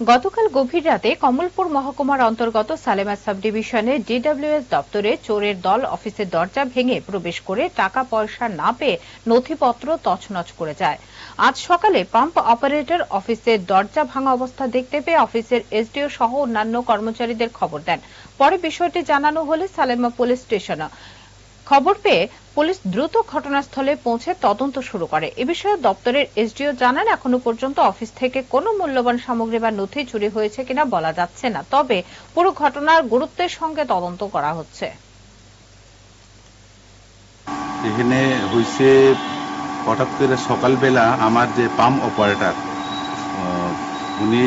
গতকাল গভীর রাতে কমলপুর মহকুমার অন্তর্গত সালেমা সাব ডিভিশনে ডিডব্লিউএস দপ্তরে চোরের দল অফিসের দরজা ভেঙে প্রবেশ করে টাকা পয়সা না পেয়ে নথিপত্র তছনছ করে যায়। আজ সকালে পাম্প অপারেটর অফিসের দরজা ভাঙা অবস্থা দেখতে পেয়ে অফিসের এসডিও সহ অন্যান্য কর্মচারীদের খবর দেন। পরে বিষয়টি জানানো হলে সালেমা পুলিশ স্টেশনে খবর পেয়ে পুলিশ দ্রুত ঘটনাস্থলে পৌঁছে তদন্ত শুরু করে। এ বিষয়ে দপ্তরের এসডিও জানান, এখনও পর্যন্ত অফিস থেকে কোনো মূল্যবান সামগ্রী বা নথি চুরি হয়েছে কিনা বলা যাচ্ছে না। তবে পুরো ঘটনার গুরুত্বের সঙ্গে তদন্ত করা হচ্ছে। এখানে হয়েছে হঠাৎ করে সকালবেলা আমার যে পাম্প অপারেটর উনি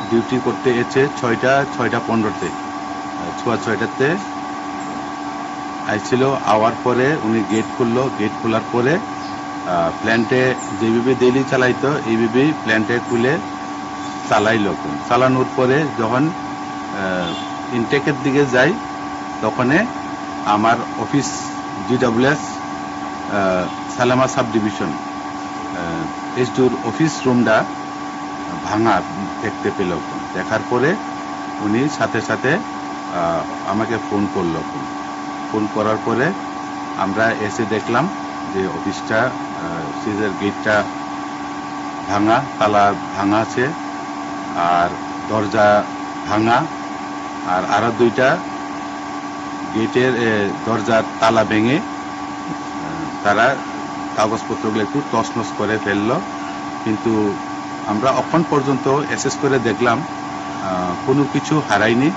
ডিউটি করতে এসে ছয়টা ছয়টা পনেরোতে ছোয়া ছয়টাতে। আইছিল, আওয়ার পরে উনি গেট খুললো। গেট খোলার পরে প্ল্যান্টে যেভাবে ডেলি চালাইতো, এইভাবে প্ল্যান্টে খুলে চালাইলো চালানোর পরে যখন ইনটেকের দিকে যাই, তখনে আমার office DWS Salama sub division এসডুর office রুমটা ভাঙা দেখতে পেল দেখার পরে উনি সাথে সাথে আমাকে ফোন করল ফোন করার পরে আমরা এসে দেখলাম যে অফিসটা সিজের গেটটা ভাঙা, তালা ভাঙা আছে, আর দরজা ভাঙা, আর আরও দুইটা গেটের দরজার তালা ভেঙে তারা কাগজপত্রগুলো একটু তছনছ করে ফেলল। কিন্তু আমরা অক্ষণ পর্যন্ত অ্যাসেস করে দেখলাম কোনো কিছু হারায়নি।